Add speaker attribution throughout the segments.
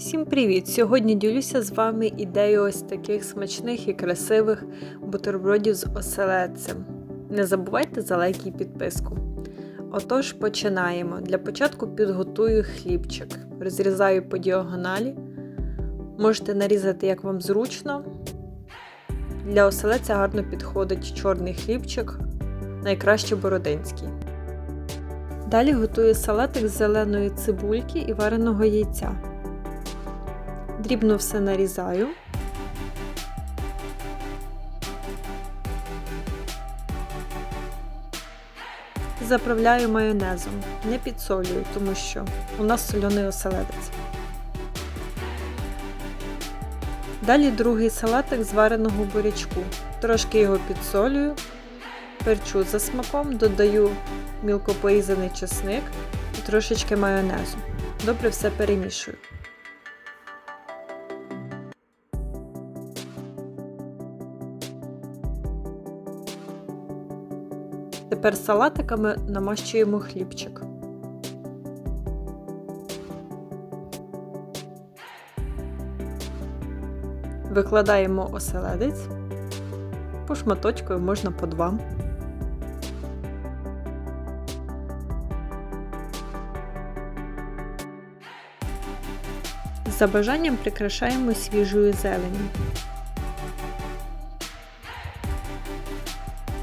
Speaker 1: Всім привіт! Сьогодні ділюся з вами ідеєю ось таких смачних і красивих бутербродів з оселедцем. Не забувайте за лайк і підписку. Отож, починаємо. Для початку підготую хлібчик. Розрізаю по діагоналі. Можете нарізати, як вам зручно. Для оселедця гарно підходить чорний хлібчик, найкраще бородинський. Далі готую салатик з зеленої цибульки і вареного яйця. Дрібно все нарізаю. Заправляю майонезом, не підсолюю, тому що у нас соляний оселедець. Далі другий салатик з вареного бурячку. Трошки його підсолюю, перчу за смаком, додаю мілко порізаний чесник і трошечки майонезу. Добре все перемішую. Тепер салатиками намащуємо хлібчик. Викладаємо оселедець. По шматочку можна по два. За бажанням прикрашаємо свіжою зеленню.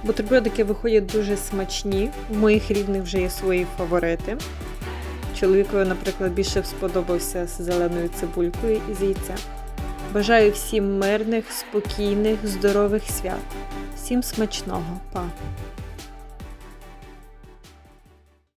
Speaker 1: Бутербродики виходять дуже смачні. У моїх рідних вже є свої фаворити. Чоловікові, наприклад, більше сподобався з зеленою цибулькою і з яйця. Бажаю всім мирних, спокійних, здорових свят. Всім смачного, па!